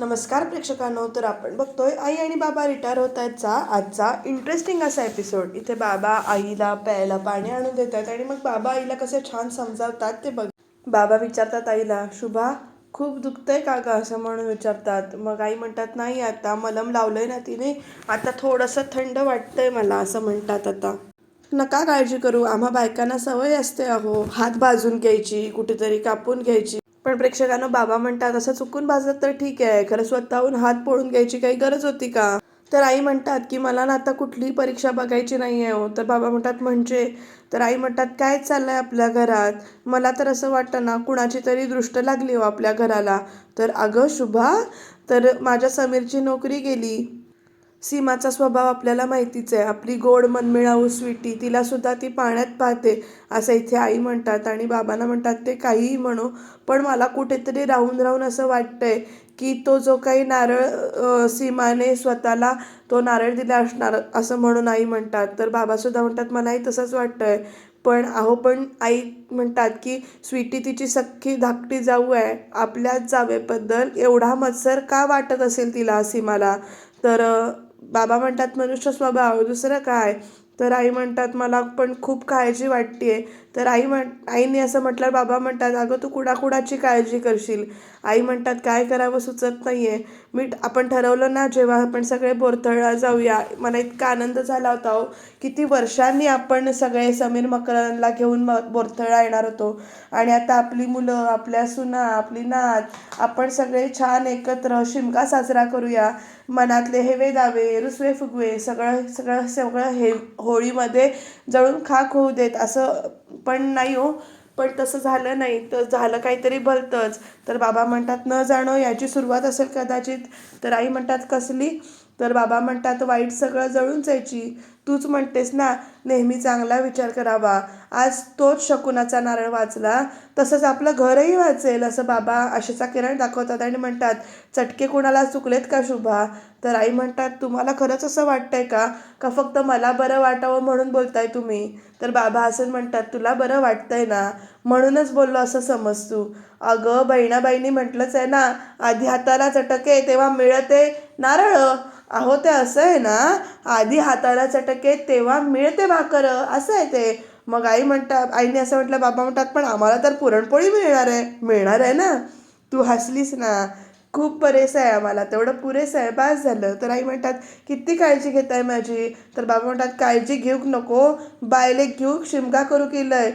नमस्कार प्रेक्षकांनो तर आपण बघतोय आई आणि बाबा रिटायर होत आहेतचा आजचा इंटरेस्टिंग असा एपिसोड इथे बाबा आईला प्यायला पाणी आणून देतात आणि मग बाबा आईला कसे छान समजावतात ते बघ. बाबा विचारतात आईला शुभा खूप दुखतंय का ग? असं म्हणून विचारतात. मग आई म्हणतात नाही आता मलम लावलंय ना तिने आता थोडंसं थंड वाटतंय मला असं म्हणतात आता. नका काळजी करू आम्हा बायकांना सवय असते अहो हात भाजून घ्यायची कुठेतरी कापून घ्यायची. पण प्रेक्षकांना बाबा म्हणतात असं चुकून भाजत तर ठीक आहे खरं स्वतःहून हात पोळून घ्यायची काही गरज होती का? तर आई म्हणतात की मला ना आता कुठलीही परीक्षा बघायची नाही आहे हो. तर बाबा म्हणतात म्हणजे? तर आई म्हणतात काय चाललंय आपल्या घरात? मला तर असं वाटतं ना कुणाची तरी दृष्ट लागली हो आपल्या घराला. तर अगं शुभा तर माझ्या समीरची नोकरी गेली. सीमाचा स्वभाव आपल्याला माहितीच आहे. आपली गोड मनमिळावू स्वीटी तिला सुद्धा ती पाण्यात पाहते असं इथे आई म्हणतात आणि बाबांना म्हणतात ते काहीही म्हणू पण मला कुठेतरी राहून राहून असं वाटतंय की तो जो काही नारळ सीमाने स्वतःला तो नारळ दिला असणार असं म्हणून आई म्हणतात. तर बाबासुद्धा म्हणतात मलाही तसंच वाटतंय. पण अहो पण आई म्हणतात की स्वीटी तिची सख्खी धाकटी जाऊ आहे आपल्याच जावेबद्दल एवढा मत्सर का वाटत असेल तिला सीमाला? तर बाबा म्हणतात मनुष्य स्वभाव दुसरं काय? तर आई म्हणतात मला पण खूप काळजी वाटते तर आई म्हण आईने असं म्हटलं बाबा म्हणतात अगं तू कुणाकुणाची काळजी करशील. आई म्हणतात काय करावं सुचत नाही आहे मी आपण ठरवलं ना जेव्हा आपण सगळे बोरथळला जाऊया. मला इतका आनंद झाला होता हो. किती वर्षांनी आपण सगळे समीर मकरांना घेऊन म बोरतळा येणार होतो. आणि आता आपली मुलं आपल्या सुना आपली नात आपण सगळे छान एकत्र शिमगा साजरा करूया. मनातले हेवे दावे रुसवे फुगवे सगळं सगळं सगळं हे होळीमध्ये जळून खाक होऊ देत असं पण नाही हो. पण तसं झालं नाही. तर झालं काहीतरी भलतंच. तर बाबा म्हणतात न जाणं याची सुरुवात असेल कदाचित. तर आई म्हणतात कसली? तर बाबा म्हणतात वाईट सगळं जळून जायची. तूच म्हणतेस ना नेहमी चांगला विचार करावा. आज तोच शकुनाचा नारळ वाचला. तसंच आपलं घरही वाचेल असं बाबा आशेचा किरण दाखवतात आणि म्हणतात चटके कुणाला चुकलेत का शुभा? तर आई म्हणतात तुम्हाला खरंच असं वाटतंय का? का फक्त मला बरं वाटावं म्हणून बोलताय तुम्ही? तर बाबा असं म्हणतात तुला बरं वाटतंय ना? म्हणूनच बोललो असं समज तू. अगं बहिणाबाईंनी म्हटलंच आहे ना आधी हाताला चटके तेव्हा मिळते नारळ. अहो ते असं आहे ना आधी हाताला चटके तेव्हा मिळते भाकर असं आहे ते. मग आई म्हणतात आईने असं म्हटलं बाबा म्हणतात पण आम्हाला तर पुरणपोळी मिळणार आहे. मिळणार आहे ना? तू हसलीस ना. खूप बरेसं आहे आम्हाला तेवढं पुरेसं आहे. बास झालं. तर आई म्हणतात किती काळजी घेत आहे माझी? तर बाबा म्हणतात काळजी घेऊक नको बायले घेऊक शिमगा करू केलं आहे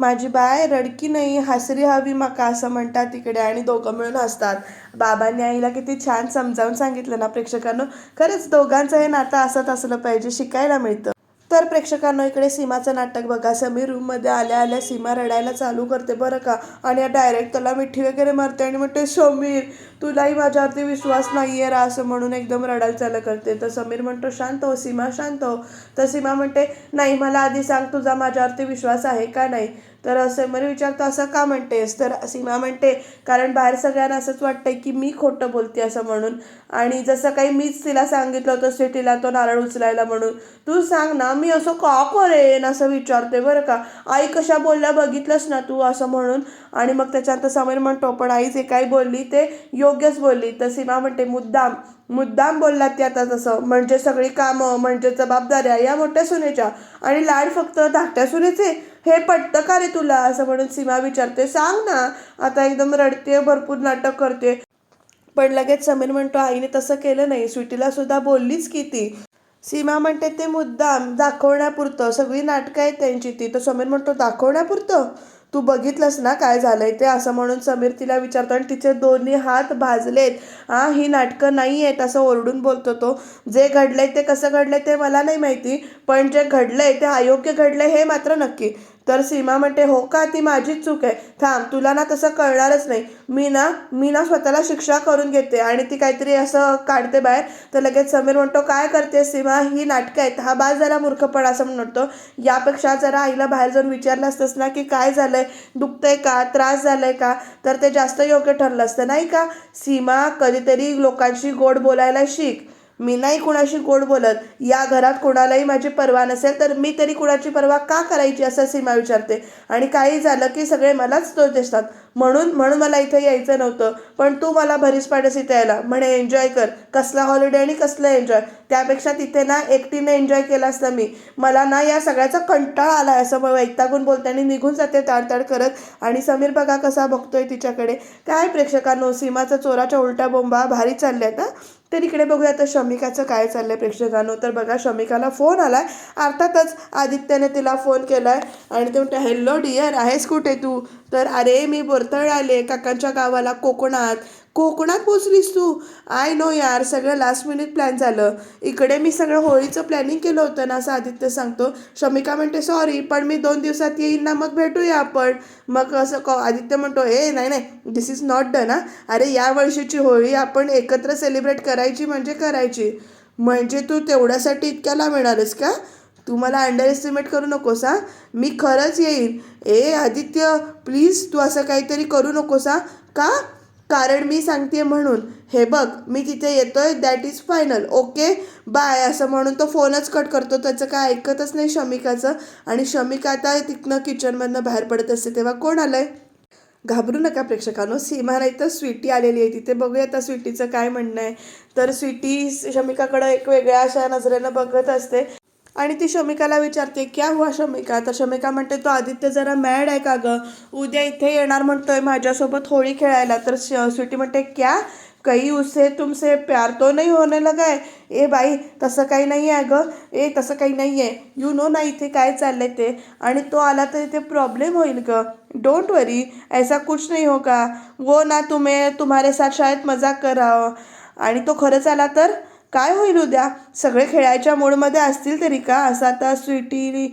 माझी बाय रडकी नाही हसरी हवी माका असं म्हणतात तिकडे आणि दोघं मिळून हसतात. बाबांनी आईला किती छान समजावून सांगितलं ना प्रेक्षकांनो. खरंच दोघांचं हे नातं असत असलं पाहिजे शिकायला मिळतं. तर प्रेक्षकांनो इकडे सीमाचं नाटक बघा. समीर रूममध्ये आल्या आल्या सीमा रडायला चालू करते बरं का? आणि डायरेक्ट त्याला मिठी वगैरे मारते आणि म्हणते समीर तुलाही माझ्यावरती विश्वास नाही आहे रा असं म्हणून एकदम रडायला चालू करते. तर समीर म्हणतो शांत हो सीमा शांत हो. तर सीमा म्हणते नाही मला आधी सांग तुझा माझ्यावरती विश्वास आहे का नाही? तर असं मरी विचारतो असं का म्हणतेस? तर सीमा म्हणते कारण बाहेर सगळ्यांना असंच वाटतंय की मी खोटं बोलते असं म्हणून. आणि जसं काही मीच तिला सांगितलं होतं सिटीला तो नारळ उचलायला म्हणून. तू सांग ना मी असं का करेन असं विचारते बरं का? आई कशा बोलल्या बघितलंस ना तू असं म्हणून? आणि मग त्याच्यानंतर समीर म्हणतो पण आई जे काही बोलली ते योग्यच बोलली. तर सीमा म्हणते मुद्दाम मुद्दाम बोललात ती आता तसं? म्हणजे सगळी कामं म्हणजे जबाबदाऱ्या या मोठ्या सुनेच्या. आणि लाड फक्त धाकट्या सुनेचे? हे पटतं का रे तुला? असं म्हणून सीमा विचारते. सांग ना. आता एकदम रडते भरपूर नाटक करते. पण लगेच समीर म्हणतो आईने तसं केलं नाही. स्वीटीला सुद्धा बोललीच की ती. सीमा म्हणते ते मुद्दाम दाखवण्यापुरतं. सगळी नाटकं आहेत त्यांची ती. तर समीर म्हणतो दाखवण्यापुरतं? तू बघितलंस ना काय झालंय ते? असं म्हणून समीर तिला विचारतो आणि तिचे दोन्ही हात भाजलेत. हा ही नाटकं नाही आहेत असं ओरडून बोलतो तो. जे घडलंय ते कसं घडलंय ते मला नाही माहिती पण जे घडलंय ते अयोग्य घडलंय हे मात्र नक्की. तर सीमा म्हणते हो का? ती माझीच चूक आहे. थांब तुला ना तसं कळणारच नाही. मी ना मी ना स्वतःला शिक्षा करून घेते आणि ती काहीतरी असं काढते बाहेर. तर लगेच समीर म्हणतो काय करते सीमा? ही नाटकं आहेत. हा बाज जरा मूर्खपणा असं म्हणतो. यापेक्षा जरा आईला बाहेर जाऊन विचारलं असतंस ना की काय झालंय? दुखतंय का? त्रास झालाय का? तर ते जास्त योग्य ठरलं असतं नाही का? सीमा कधीतरी लोकांशी गोड बोलायला शिक. मी नाही कुणाशी गोड बोलत. या घरात कोणालाही माझी पर्वा नसेल तर मी तरी कुणाची पर्वा का करायची असं सीमा विचारते. आणि काही झालं की सगळे मलाच दोष देतात म्हणून म्हणून मला इथे यायचं नव्हतं. पण तू मला भरीस पाडस इथे यायला. म्हणे एन्जॉय कर. कसला हॉलिडे आणि कसलं एन्जॉय त्यापेक्षा तिथे ना एकटीने एन्जॉय केला असता मी. मला ना या सगळ्याचा कंटाळा आला आहे असं मग वैतागून बोलते आणि निघून जाते ताडताड करत. आणि समीर बघा कसा बघतोय तिच्याकडे. काय प्रेक्षकांनो सीमाचा चोराच्या उलट्या बोंबा भारी चालल्या आहेत तर इकडे बघूया आता शमिकाचं काय चाललं आहे प्रेक्षकांनो. तर बघा शमिकाला फोन आला आहे अर्थातच आदित्यने तिला फोन केला आहे आणि ते म्हणते हॅलो डिअर आहेस कुठे तू? तर अरे मी बोरतळ आले काकांच्या गावाला कोकणात. कोकणात पोचलीस तू? आय नो यार सगळं लास्ट मिनिट प्लॅन झालं. इकडे मी सगळं होळीचं प्लॅनिंग केलं होतं ना असं आदित्य सांगतो. शमिका म्हणते सॉरी पण मी दोन दिवसात येईन ना मग भेटूया आपण. मग असं क आदित्य म्हणतो ए नाही नाही दिस इज नॉट डन हा. अरे या वर्षीची होळी आपण एकत्र सेलिब्रेट करायची म्हणजे करायची. म्हणजे तू तेवढ्यासाठी इतक्याला मिळालस का? तू मला अंडर एस्टिमेट करू नकोस हा. मी खरंच येईन. ए आदित्य प्लीज तू असं काहीतरी करू नकोस हा. का? कारण मी सांगते म्हणून. हे बघ मी तिथे येतोय that is final okay bye असं म्हणून तो फोनच कट करतो. त्याचं काय ऐकतच नाही शमिकाचं. आणि शमिका आता तिथनं किचनमधनं बाहेर पडत असते तेव्हा कोण आलंय? घाबरू नका प्रेक्षकांनो. सीमा नाही तर स्वीटी आलेली आहे. तिथे बघूया आता स्वीटीचं काय म्हणणं आहे. तर स्वीटी शमिकाकडं एक वेगळ्या अशा नजरेनं बघत असते. आणि ती शमिकाला विचारते क्या हुआ शमिका? तर शमिका म्हणते तो आदित्य जरा मॅड आहे का गं? उद्या इथे येणार म्हणतोय माझ्यासोबत होळी खेळायला. तर श- स्वीटी म्हणते क्या? कहीं उसे तुमसे प्यार तो नाही होणे लगा ए बाई तसं काही नाही आहे गं. ए तसं काही नाही आहे. यू नो ना इथे काय चाललंय ते. आणि तो आला तर इथे प्रॉब्लेम होईल ग. डोंट वरी ऐसा कुछ नाही होगा वो ना तुम्ही तुम्हारे साथ शायद मजाक करावं हो. आणि तो खरंच आला तर काय होईल उद्या? सगळे खेळायच्या मूडमध्ये असतील तरी का? असं आता स्वीटी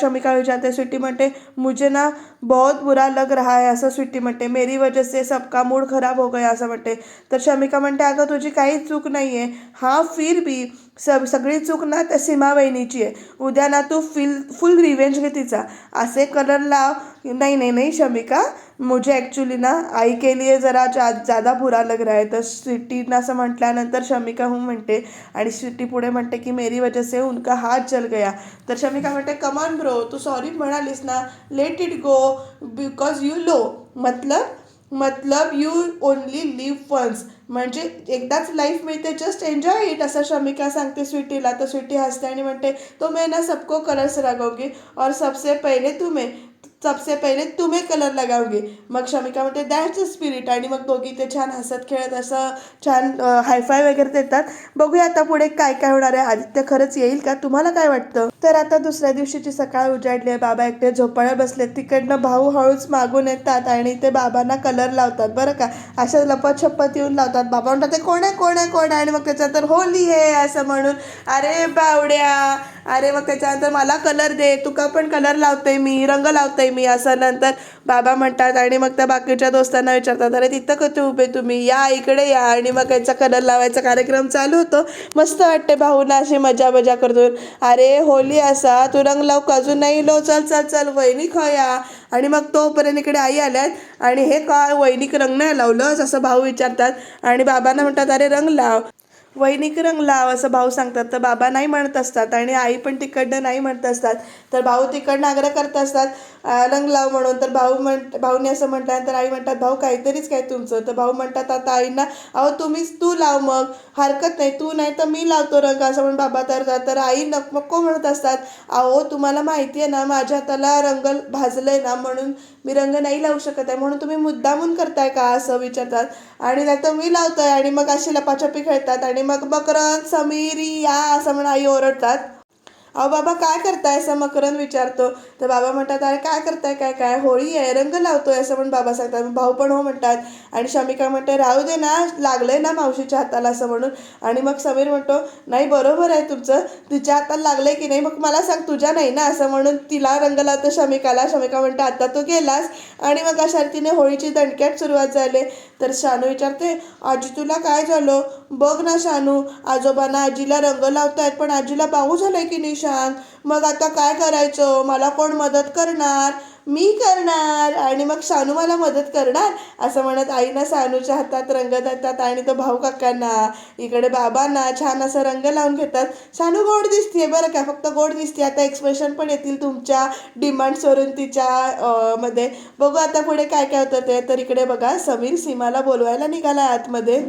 शमिका विचारते स्वीटी म्हणते मुझे ना बहुत बुरा लग रहा है असं स्वीटी म्हणते. मेरी वजह से सबका मूड खराब हो गया असं म्हणते. तर शमिका म्हणते अगं तुझी काहीच चूक नाही आहे हा फिर बी सब सगळी चूक ना त्या सीमा वहिनीची आहे. उद्या ना तू फिल फुल रिवेंज घे तिचा. असे कलर लाव. नाही नाही नाही शमिका. मुझे ॲक्च्युली ना आई के लिए जरा जा ज़्यादा बुरा लग रहा है. तर स्वीटीनं असं म्हटल्यानंतर शमिका हूँ म्हणते. आणि स्वीटी पुढे म्हणते की मेरी वजह से उनका हात जल गया. तर शमिका म्हणते कमान ब्रो तू सॉरी म्हणालीस ना let it go because you low मतलब मतलब यू ओनली लिव्ह वन्स म्हणजे एकदाच लाईफ मिळते जस्ट एन्जॉय इट असं शमिका सांगते स्वीटीला तर स्वीटी हसते आणि म्हणते तो मैं ना सबको कलर्स लगाऊंगी और सबसे पहिले तुम्ही सबसे पहिले तुम्ही कलर लगावगी मग शमिका म्हणते दॅट्स अ स्पिरिट आणि मग दोघी ते छान हसत खेळत असं छान हायफाय वगैरे देतात. बघूया आता पुढे काय काय होणार आहे. आदित्य खरंच येईल का? तुम्हाला काय वाटतं? तर आता दुसऱ्या दिवशीची सकाळ उजाडली आहे. बाबा एकटे झोपाळ्या बसले तिकडनं भाऊ हळूच मागून येतात आणि ते बाबांना कलर लावतात. बरं का? अशा लपतछपत येऊन लावतात. बाबा म्हणतात ते कोण आहे? कोण आहे? कोण आहे? आणि मग त्याच्यानंतर होली आहे असं म्हणून अरे बावड्या अरे मग त्याच्यानंतर मला कलर दे. तुका पण कलर लावते मी रंग लावते मी असं नंतर बाबा म्हणतात. आणि मग त्या बाकीच्या दोस्तांना विचारतात अरे तिथं कधी उभे तुम्ही? या इकडे या. आणि मग याचा कलर लावायचा कार्यक्रम चालू होतो. मस्त वाटते भाऊना अशी मजा मजा करतो अरे होली असा तू रंग लावू अजून नाही लो चल चल चल वहिनी खया. आणि मग तोपर्यंत इकडे आई आल्यात आणि हे काय वहिनीक रंग नाही लावलं असं भाऊ विचारतात. आणि बाबांना म्हणतात अरे रंग लाव. वैनिक रंग लाव असं भाऊ सांगतात. तर बाबा नाही म्हणत असतात आणि आई पण तिकडनं नाही म्हणत असतात. तर भाऊ तिकडनं आग्रह करत असतात रंग लाव म्हणून. तर भाऊ म्हण भाऊने असं म्हटल्यानंतर आई म्हणतात भाऊ काहीतरीच काय तुमचं. तर भाऊ म्हणतात आता आईंना अहो तुम्हीच तू लाव मग. हरकत नाही. तू नाही तर मी लावतो रंग. असं म्हणून बाबा तर तर आई नको म्हणत असतात अहो तुम्हाला माहिती आहे ना माझ्या हाताला रंग आहे ना म्हणून मी रंग नाही लावू शकत आहे म्हणून तुम्ही मुद्दामून करताय का असं विचारतात. आणि नाही तर मी लावतोय आणि मग अशी लपाछपी खेळतात आणि मग मकरंद समीरी या असं म्हणून आई ओरडतात. अहो बाबा काय करताय असं मकरंद विचारतो. तर बाबा म्हणतात अरे काय करताय? काय काय? होळी आहे रंग लावतोय असं म्हणून बाबा सांगतात. भाऊ पण हो म्हणतात. आणि शमिका म्हणते राहू दे ना लागलंय ना मावशीच्या हाताला असं म्हणून. आणि मग समीर म्हणतो नाही बरोबर आहे तुमचं. तिच्या हाताला लागलंय की नाही मग मला सांग तुझ्या नाही ना असं म्हणून तिला रंग लावतो शमिकाला. शमिका म्हणते आता तू गेलास. आणि मग अशा तिने होळीची दणक्यात सुरुवात झाली. तर शानू विचारते आजी तुला काय झालं? बघ ना शानू. आजोबांना आजीला रंग लावतायत पण आजीला बाऊ झालंय की नाही सांग मग आता काय करायचं? मला कोण मदत करणार? मी करणार. आणि मग सानू मला मदत करणार? असं म्हणत आईनं सानूच्या हातात रंग देतात आणि तो भाऊ काकांना इकडे बाबांना छान असं रंग लावून घेतात. सानू गोड दिसते बरं का? फक्त गोड दिसते आता एक्सप्रेशन पण येतील तुमच्या डिमांड्सवरून तिच्या मध्ये. बघू आता पुढे काय काय होतं ते. तर इकडे बघा समीर सीमाला बोलवायला निघाला आतमध्ये.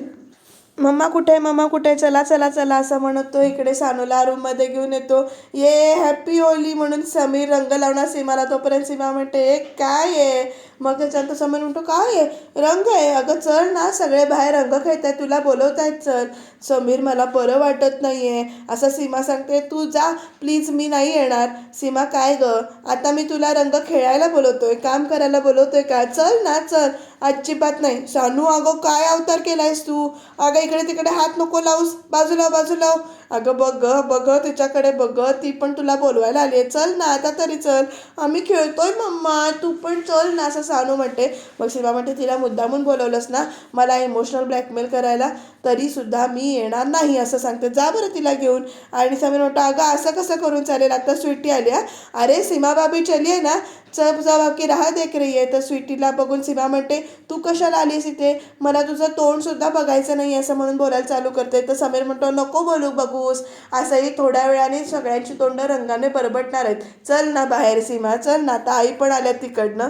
मम्मा कुठे मम्मा कुठे चला चला चला असं म्हणत. तो इकडे सानूला रूममध्ये घेऊन येतो. ये हॅपी होली म्हणून समीर रंग लावणार सीमाला. तोपर्यंत सीमा म्हणते "ए, काय आहे मग त्याच्यानंतर समीर म्हणतो काय आहे रंग आहे. अगं चल ना. सगळे बाहेर रंग खेळत आहेत. तुला बोलवत आहेत चल. समीर मला बरं वाटत नाही आहे असं सीमा सांगते तू जा. प्लीज मी नाही येणार. सीमा काय ग? आता मी तुला रंग खेळायला बोलवतोय. काम करायला बोलवतोय का? चल ना चल. अजिबात नाही. सानू अगं काय अवतार केलायस तू? अगं इकडे तिकडे हात नको लावूस. बाजूला बाजूला. अगं बघ बघ तिच्याकडे बघ ती पण तुला बोलवायला आली आहे. चल ना आता तरी चल. आम्ही खेळतोय मम्मा. तू पण चल ना असं सानू म्हणते. मग सीमा म्हणते तिला मुद्दामून बोलवलंस ना मला इमोशनल ब्लॅकमेल करायला तरीसुद्धा मी येणार नाही असं सांगते. जा बरं तिला घेऊन. आणि समीर म्हणतो अगं असं कसं करून चालेल? आता स्वीटी आली आहे अरे सीमा बाबी चली आहे ना. चल जा बाकी राहा देख रही आहे. तर स्वीटीला बघून सीमा म्हणते तू कशाला आलीस इथे? मला तुझं तोंडसुद्धा बघायचं नाही असं म्हणून बोलायला चालू करते तर समीर म्हणतो नको बोलू बघूस असंही थोड्या वेळाने सगळ्यांची तोंड रंगाने बरबटणार आहेत. चल ना बाहेर सीमा चल ना. आता आई पण आल्या तिकडनं.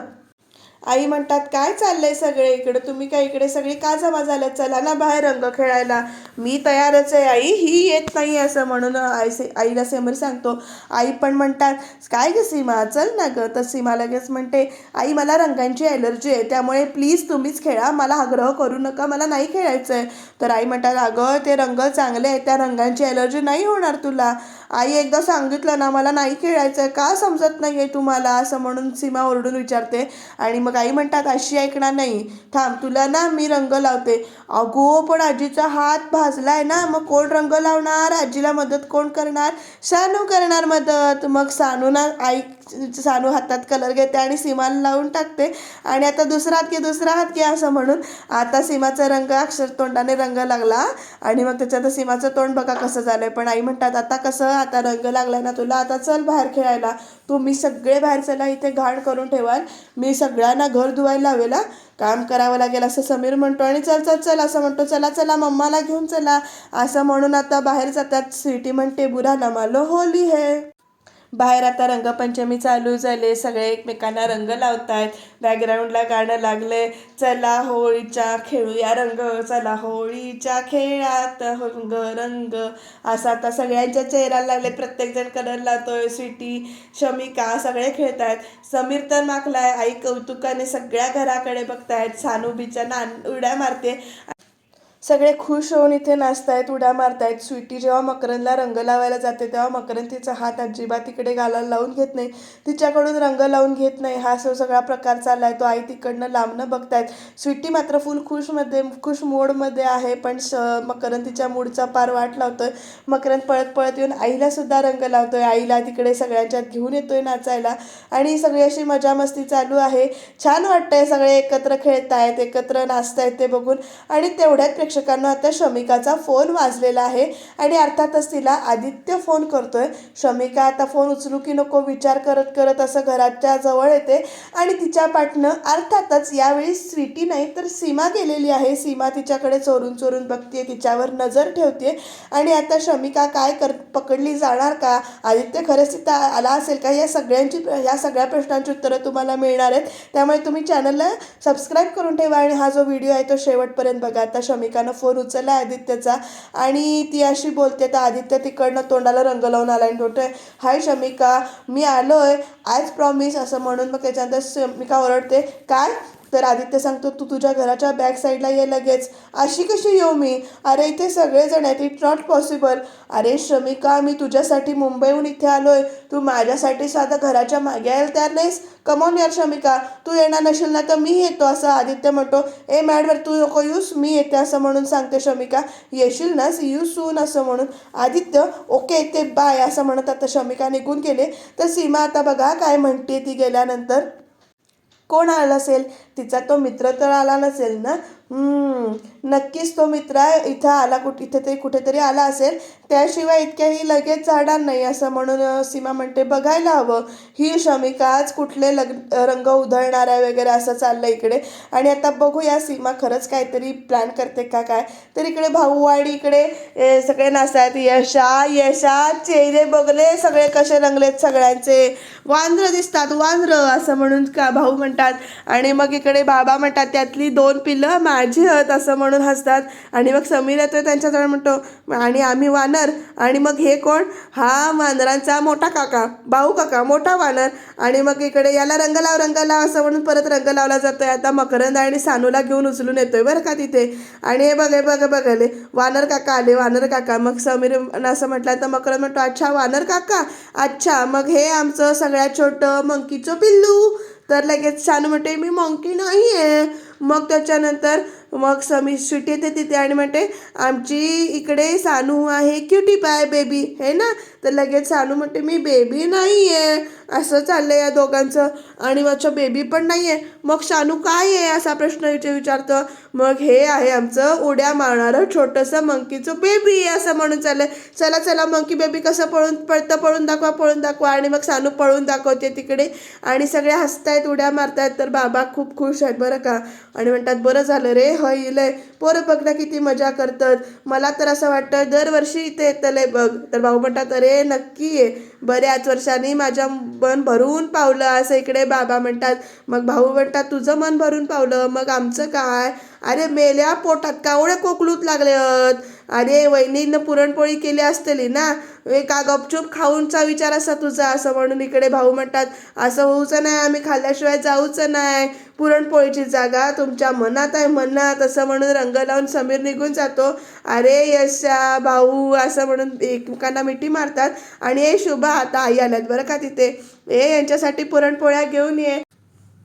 आई म्हणतात काय चाललंय सगळे इकडे? तुम्ही काय इकडे सगळी का जमा झाल्यात चला ना बाहेर रंग खेळायला. मी तयारच आहे आई. ही येत नाही असं म्हणून आई से आईला सेमर सांगतो. आई पण म्हणतात काय ग सीमा? चल ना ग. तर सीमा लगेच म्हणते आई मला रंगांची ॲलर्जी आहे. त्यामुळे प्लीज तुम्हीच खेळा. मला आग्रह करू नका. मला नाही खेळायचं आहे तर आई म्हणतात अगं ते रंग चांगले आहेत. त्या रंगांची ॲलर्जी नाही होणार तुला. आई एकदा सांगितलं ना मला नाही खेळायचं आहे का समजत नाही आहे तुम्हाला? असं म्हणून सीमा ओरडून विचारते. आणि मग आई म्हणतात अशी ऐकणार नाही. थांब तुला ना मी रंग लावते. अगो पण आजीचा हात भाजला आहे ना मग कोण रंग लावणार? आजीला मदत कोण करणार? सानू करणार मदत. मग सानूना आई सानू हातात कलर घेते आणि सीमाला लावून टाकते. आणि आता दुसरा हात घे दुसरा हात घे असं म्हणून आता सीमाचा रंग अक्षर तोंडाने रंग लागला. आणि मग त्याच्यात सीमाचं तोंड बघा कसं झालंय. पण आई म्हणतात आता कसं? आता रंग लागलाय ना तुला? आता चल बाहेर खेळायला. तुम्ही सगळे बाहेर चला इथे घाण करून ठेवाल. मी सगळ्यांना घर धुवायला लावेला काम करावं लागेल असं समीर म्हणतो. आणि चल चल चल असं म्हणतो. चला चला मम्माला घेऊन चला. असं म्हणून आता बाहेर जातात. स्वीटी म्हणते बुरा नमालो होली है. बाहेर आता रंगपंचमी चालू झाले सगळे एकमेकांना रंग लावतायत. बॅकग्राऊंडला गाणं लागले चला होळीच्या खेळूया रंग. चला होळीच्या खेळात रंग रंग. असं आता सगळ्यांच्या चेहऱ्याला लागले प्रत्येकजण कलर लावतोय. स्वीटी शमिका सगळे खेळतायत. समीर तर माकलाय आई कौतुकाने सगळ्या घराकडे बघतायत. सानू बिच्या नान उड्या मारते. सगळे खुश होऊन इथे नाचतायत उड्या मारतायत. स्वीटी जेव्हा मकरंदला रंग लावायला जाते तेव्हा मकरंद तिचा हात अजिबात तिकडे घालायला लावून घेत नाही. तिच्याकडून रंग लावून घेत नाही. हा सो सगळा प्रकार चालला आहे तो आई तिकडनं लांबनं बघतायत. स्वीटी मात्र फुल खुशमध्ये खुश मूडमध्ये आहे पण स मकरंद तिच्या मूडचा पार वाट लावतोय. मकरंद पळत पळत येऊन आईलासुद्धा रंग रंग लावतोय. आईला तिकडे सगळ्यांच्यात घेऊन येतोय नाचायला. आणि सगळी अशी मजा मस्ती चालू आहे. छान वाटतंय सगळे एकत्र खेळतायत एकत्र नाचतायत ते बघून. आणि तेवढ्यात प्रेक्षकांना आता शमिकाचा फोन वाजलेला आहे आणि अर्थातच तिला आदित्य फोन करतोय. शमिका आता फोन उचलू की नको विचार करत करत असं घराच्या जवळ येते आणि तिच्या पाठनं अर्थातच यावेळी स्वीटी नाही तर सीमा गेलेली आहे. सीमा तिच्याकडे चोरून चोरून बघते तिच्यावर नजर ठेवते आणि आता शमिका काय कर पकडली जाणार का? आदित्य खरंच तिथं आला असेल का? या सगळ्यांची या सगळ्या प्रश्नांची उत्तरं तुम्हाला मिळणार आहेत. त्यामुळे तुम्ही चॅनलला सबस्क्राईब करून ठेवा आणि हा जो व्हिडिओ आहे तो शेवटपर्यंत बघा. आता शमिकानं फोन उचलला आदित्यचा आणि ती अशी बोलते तर आदित्य तिकडनं तोंडाला रंग लावून आला आणि बोलतोय हाय शमिका मी आलोय. आयच प्रॉमिस असं म्हणून मग त्याच्यानंतर शमिका ओरडते काय? तर आदित्य सांगतो तू तुझ्या घराच्या बॅक साईडला ये लगेच. अशी कशी येऊ मी? अरे इथे सगळेजण आहेत. इट नॉट पॉसिबल अरे श्रमिका मी तुझ्यासाठी मुंबईहून इथे आलोय. तू माझ्यासाठी साधं घराच्या मागे यायला तयार नाहीस? कमॉन यार श्रमिका. तू येणार नसेल ना तर मी येतो असं आदित्य म्हणतो. ए मॅडवर तू नको येऊस. मी येते असं म्हणून सांगते श्रमिका. येशील ना? यू सून असं म्हणून. आदित्य ओके येते बाय असं म्हणत आता श्रमिका निघून गेले. तर सीमा आता बघा काय म्हणते ती गेल्यानंतर. कोण आलं असेल? तिचा तो मित्र तर आला नसेल ना? नक्कीच तो मित्र इथं आला कुठे इथे तरी कुठेतरी आला असेल. त्याशिवाय इतक्याही लगेच जाणार नाही असं म्हणून सीमा म्हणते बघायला हवं. ही शमिका आज कुठले लग रंग उधळणार आहे वगैरे असं चाललं इकडे. आणि आता बघूया सीमा खरंच काहीतरी प्लॅन करते का काय? तर इकडे भाऊ आणि इकडे सगळे नाचतात यशा यशा चेहरे बघले सगळे कसे रंगलेत सगळ्यांचे. वांद्र दिसतात वांद्र असं म्हणून का भाऊ म्हणतात. आणि मग इकडे बाबा म्हणतात त्यातली दोन पिल्लं माझी आहेत असं म्हणून हसतात. आणि मग समीर येतो त्यांच्याजवळ म्हणतो आणि आम्ही वानर. आणि मग हे कोण? हा वानरांचा मोठा काका भाऊ काका मोठा वानर. आणि मग इकडे याला रंग लाव रंग लाव असं म्हणून परत रंग लावला जातोय. आता मकरंद आणि सानूला घेऊन उचलून येतोय बरं का तिथे. आणि हे बघे बघ हे वानर काका आले वानर काका. मग समीर असं म्हटलं तर मकरंद म्हणतो अच्छा वानर काका. अच्छा मग हे आमचं सगळ्यात छोटं मंकीचं पिल्लू. तर लगेच सानू म्हणते मी मंकी नाही आहे मग त्याच्यानंतर मग समी स्वीट येते तिथे आणि म्हणते आमची इकडे सानू आहे क्युटी पाय बेबी हे ना? तर लगेच सानू म्हणते मी बेबी नाही आहे असं चाललं या दोघांचं. आणि माझं बेबी पण नाही आहे मग सानू काय आहे असा प्रश्न विचार विचारतं. मग हे आहे आमचं उड्या मारणारं छोटंसं मंकीचं बेबी असं म्हणून चाललं चला चला मंकी बेबी कसं पळून पळतं पळून दाखवा पळून दाखवा. आणि मग सानू पळून दाखवते तिकडे. आणि सगळे हसतायत उड्या मारतायत. तर बाबा खूप खुश आहेत बरं का? आणि म्हणतात बरं झालं रे हईलय पोरं बघ ना किती मजा करतात. मला तर असं वाटतं दरवर्षी इथे येतलंय बघ. तर भाऊ म्हणतात अरे नक्की ये. बऱ्याच वर्षांनी माझ्या मन भरून पावलं. असं इकडे बाबा म्हणतात मग भाऊ म्हणतात तुझं मन भरून पावलं. मग आमचं काय? अरे मेल्या पोटात कावळे कोकलूत लागले आहेत. अरे वहिनीनं पुरणपोळी केली असतली ना? एका गपचूप खाऊनचा विचार असा तुझा असं म्हणून इकडे भाऊ म्हणतात असं होऊचं नाही आम्ही खाल्ल्याशिवाय जाऊचं नाही. पुरणपोळीची जागा तुमच्या मनात आहे मनात. असं म्हणून रंग लावून समीर निघून जातो. अरे यशा भाऊ असं म्हणून एकमेकांना मिठी मारतात. आणि ए शुभा आता आई आल्यात बरं का तिथे? ए यांच्यासाठी पुरणपोळ्या घेऊन ये.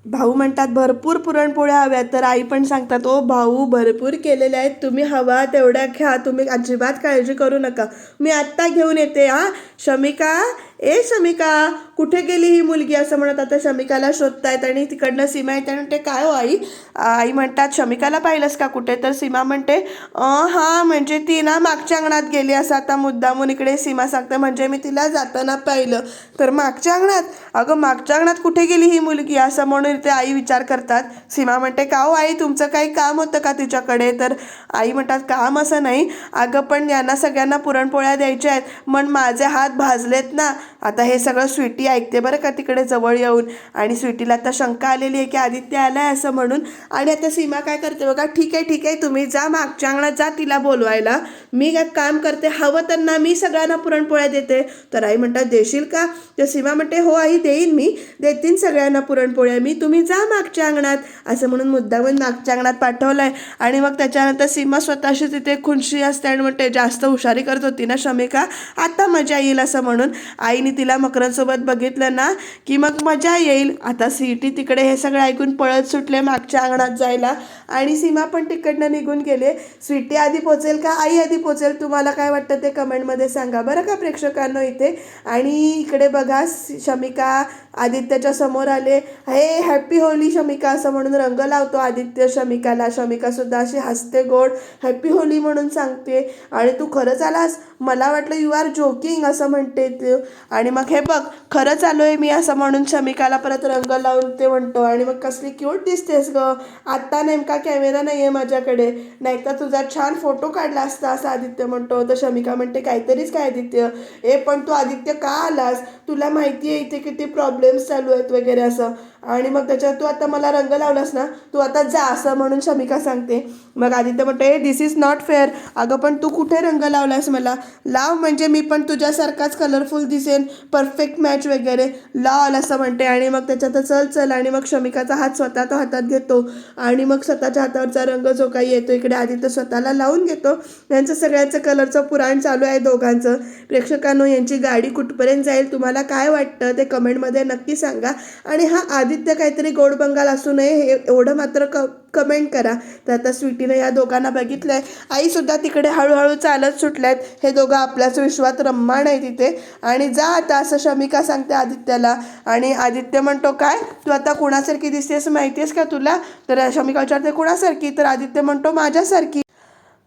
भाऊ म्हणतात भरपूर पुरणपोळ्या हव्यात. तर आई पण सांगतात ओ भाऊ भरपूर केलेल्या आहेत. तुम्ही हवा तेवढ्या घ्या तुम्ही अजिबात काळजी करू नका. मी आत्ता घेऊन येते हा. शमिका ए शमिका कुठे गेली ही मुलगी? असं म्हणत आता शमिकाला शोधतायत आणि तिकडनं सीमा येते आणि म्हणते काय हो आई? आई म्हणतात शमिकाला पाहिलंस का कुठे? तर सीमा म्हणते हां म्हणजे ती ना मागच्या अंगणात गेली असं आता मुद्दामून इकडे सीमा सांगते म्हणजे मी तिला जाताना पाहिलं. तर मागच्या अंगणात? अगं मागच्या अंगणात कुठे गेली ही मुलगी? असं म्हणून ते आई विचार करतात. सीमा म्हणते का हो आई तुमचं काही काम होतं का तिच्याकडे? तर आई म्हणतात काम असं नाही. अगं पण यांना सगळ्यांना पुरणपोळ्या द्यायच्या आहेत. मग माझे हात भाजलेत ना. आता हे सगळं स्वीटी ऐकते बरं का तिकडे जवळ येऊन. आणि स्वीटीला आता शंका आलेली आहे की आदित्य आलाय असं म्हणून. आणि आता सीमा काय करते बघा ठीक आहे ठीक आहे तुम्ही जा मागच्या अंगणात जा तिला बोलवायला. मी काय काम करते हवं त्यांना मी सगळ्यांना पुरणपोळ्या देते. तर आई म्हणतात देशील का? तर सीमा म्हणते हो आई देईन मी. देतीन सगळ्यांना पुरणपोळ्या. मी तुम्ही जा मागच्या अंगणात. असं म्हणून मुद्दामून मागच्या अंगणात पाठवलं आहे आणि मग त्याच्यानंतर सीमा स्वतःशी तिथे खुनशी असते आणि म्हणते जास्त हुशारी करत होती ना शमिका? आता मजा येईल असं म्हणून. आईने तिला मकरांसोबत बघितलं ना की मग मजा येईल. आता सीटी तिकडे हे सगळं ऐकून पळत सुटले मागच्या अंगणात जायला. आणि सीमा पण तिकडनं निघून गेले. स्वीटी आधी पोचेल का? आई आधी पोचेल? तुम्हाला काय वाटतं ते कमेंटमध्ये सांगा. बरं का प्रेक्षकांनो इथे? आणि इकडे बघा शमिका आदित्यच्या समोर आले. हे हॅप्पी होली शमिका असं म्हणून रंग लावतो आदित्य शमिकाला. शमिकासुद्धा अशी हसते गोड हॅप्पी होली म्हणून सांगते. आणि तू खरंच आलास? मला वाटलं यू आर जोकिंग असं म्हणते तू. आणि मग हे बघ खरंच आलोय मी असं म्हणून शमिकाला परत रंग लावून ते म्हणतो. आणि मग कसली क्यूट दिसतेस ग. आत्ता नेमका कॅमेरा नाही आहे माझ्याकडे. नाहीतर तुझा छान फोटो काढला असता असं आदित्य म्हणतो. तर शमिका म्हणते काहीतरीच काय आदित्य? ए पण तू आदित्य का आलास? तुला माहिती आहे इथे किती प्रॉब्लेम्स चालू आहेत वगैरे असं आणि मग त्याच्यात तू आता मला रंग लावलास ना तू आता जा असं म्हणून शमिका सांगते. मग आदित्य म्हणते दिस इज नॉट फेअर अगं पण तू कुठे रंग लावलास मला? लाव म्हणजे मी पण तुझ्यासारखाच कलरफुल दिसेन परफेक्ट मॅच वगैरे. लाव असं म्हणते. आणि मग त्याच्यात चल चल. आणि मग शमिकाचा हात स्वतः तो हातात घेतो. आणि मग स्वतःच्या हातावरचा रंग जो काही येतो इकडे आदित्य स्वतःला लावून घेतो. यांचं सगळ्यांचं कलरचं पुराण चालू आहे दोघांचं. प्रेक्षकांनो यांची गाडी कुठपर्यंत जाईल तुम्हाला काय वाटतं ते कमेंटमध्ये नक्की सांगा. आणि हा आदित्य आदित्य काहीतरी गोड बंगाल असू नये हे एवढं मात्र क कमेंट करा. तर आता स्वीटीनं या दोघांना बघितलंय. आईसुद्धा तिकडे हळूहळू चालत सुटल्यात. हे दोघं आपल्याच विश्वात रम्माण आहे तिथे. आणि जा आता असं शमिका सांगते आदित्याला. आणि आदित्य म्हणतो काय? तू आता कुणासारखी दिसतेस माहिती आहेस का तुला? तर शमिका विचारते कुणासारखी? तर आदित्य म्हणतो माझ्यासारखी.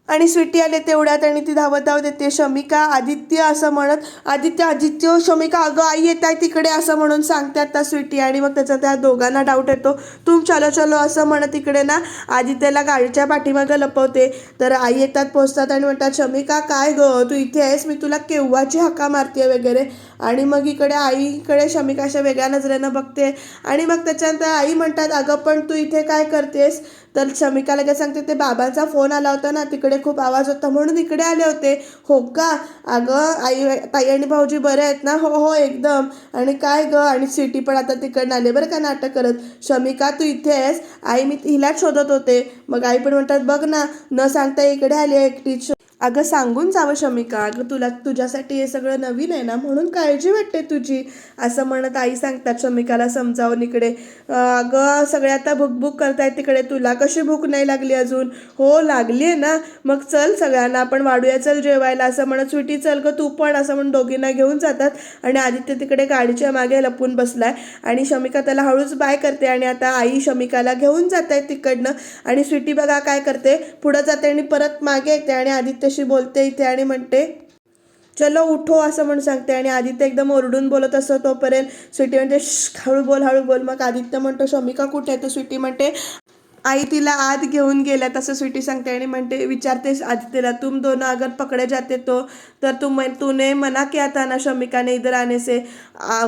आणि स्वीटी आले तेवढ्यात आणि ती धावत धावत येते शमिका आदित्य असं म्हणत आदित्य आदित्य शमिका अगं आई येत आहे तिकडे असं म्हणून सांगते आता स्वीटी. आणि मग त्याचा त्या दोघांना डाऊट येतो तुम चलो चलो असं म्हणत तिकडे ना आदित्यला गाडीच्या पाठीमागं लपवते. तर आई येतात पोचतात आणि म्हणतात शमिका काय ग? तू इथे आहेस? मी तुला केव्हाची हक्का मारते वगैरे? आणि मग इकडे आईकडे शमिका अशा वेगळ्या नजरेनं बघते. आणि मग त्याच्यानंतर आई म्हणतात अगं पण तू इथे काय करतेस? तर शमिका लगेच सांगते ते बाबांचा फोन आला होता ना तिकडे खूप आवाज होता म्हणून इकडे आले होते. हो का? अगं आई ताई आणि भाऊजी बरे आहेत ना? हो हो एकदम. आणि काय ग? आणि सिटी पण आता तिकडनं आले बरं का नाटक करत. शमिका तू इथे आहेस? आई मी हिलाच शोधत होते. मग आई पण म्हणतात बघ ना न सांगता इकडे आली आहे एकटीच अगं सांगून जावं शमिका अगं तुला तुझ्यासाठी हे सगळं नवीन आहे ना म्हणून काळजी वाटते तुझी. असं म्हणत आई सांगतात शमिकाला समजावून इकडे अगं सगळे आता भुकभुक करतायत तिकडे तुला कशी भूक नाही लागली अजून? हो लागली आहे ना. मग चल सगळ्यांना आपण वाढूया चल जेवायला. असं म्हणत स्वीटी चल गं तू पण. असं म्हणून दोघींना घेऊन जातात आणि आदित्य तिकडे गाडीच्या मागे लपून बसलाय आणि शमिका त्याला हळूच बाय करते आणि आता आई शमिकाला घेऊन जात आहे तिकडनं. आणि स्वीटी बघा काय करते पुढं जाते आणि परत मागे येते आणि आदित्य आदित्यशी बोलते इथे आणि म्हणते चलो उठो असं म्हणून सांगते. आणि आदित्य एकदम ओरडून बोलत असतो तोपर्यंत स्वीटी म्हणते हळू बोल हळू बोल. मग आदित्य म्हणतो शमिका कुठे आहे? तर स्वीटी म्हणते आई तिला आत घेऊन गेल्या तसं स्वीटी सांगते आणि म्हणते विचारते आदित्यला तुम दोनों अगर पकडे जाते तो तर तुम तूने मना किया था ना शमिकाने इधर आने से?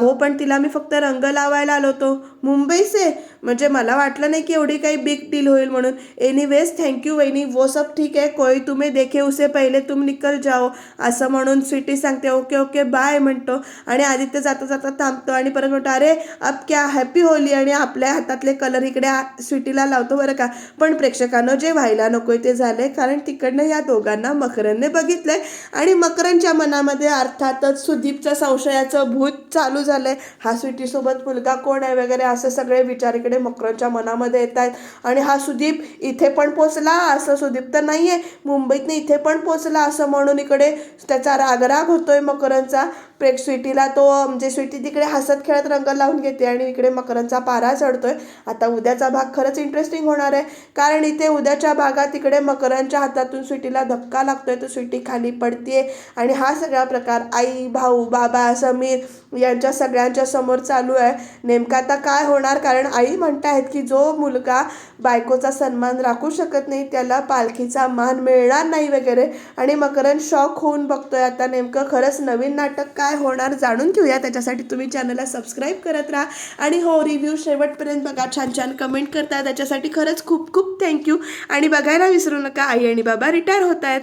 हो पण तिला मी फक्त रंग लावायला आलो होतो मुंबई से? म्हणजे मला वाटलं नाही की एवढी काही बिग डील होईल म्हणून. एनिवेज थँक्यू वहिनी वो सब ठीक आहे कोई तुम्ही देखे उसे पहिले तुम निकल जाओ असं म्हणून स्वीटी सांगते ओके ओके बाय म्हणतो. आणि आदित्य जाता जाता थांबतो आणि परत म्हणतो अरे अब क्या हॅपी होली? आणि आपल्या हातातले कलर इकडे आ- स्वीटीला लावतो. बरं का? पण प्रेक्षकांना जे व्हायला नकोय ते झालंय. कारण तिकडनं या दोघांना मकरनने बघितलंय. आणि मकरनच्या मनामध्ये अर्थातच सुदीपचं संशयाचं भूत चालू झालंय. हा स्वीटीसोबत मुलगा कोण आहे वगैरे असे सगळे विचार इकडे मकरनच्या मनामध्ये येत आहेत. आणि हा सुदीप इथे पण पोचला असं सुदीप तर नाहीये. मुंबईतनं इथे पण पोचला असं म्हणून इकडे त्याचा रागराग होतोय मकरनचा प्रेक स्वीटीला तो म्हणजे स्वीटी तिकडे हसत खेळत रंग लावून घेते आणि इकडे मकरनचा पारा चढतोय. आता उद्याचा भाग खरंच इंटरेस्टिंग होणार आहे. कारण इथे उद्याच्या भागात इकडे मकरांच्या हातातून स्वीटीला धक्का लागतोय तर स्वीटी खाली पडते आणि हा सगळा प्रकार आई भाऊ बाबा समीर यांच्या सगळ्यांच्या समोर चालू आहे. नेमका आता काय होणार? कारण आई म्हणतायत की जो मुलगा बायकोचा सन्मान राखू शकत नाही त्याला पालखीचा मान मिळणार नाही वगैरे. आणि मकरन शॉक होऊन बघतोय आता नेमकं खरंच नवीन नाटक काय होणार जाणून घेऊया. त्याच्यासाठी तुम्ही चॅनलला सबस्क्राईब करत राहा. आणि हो रिव्ह्यू शेवटपर्यंत बघा. छान छान कमेंट करता त्याच्यासाठी खरंच खूप खूप थँक्यू आणि बघायला विसरू नका. आई आणि बाबा रिटायर होत आहेत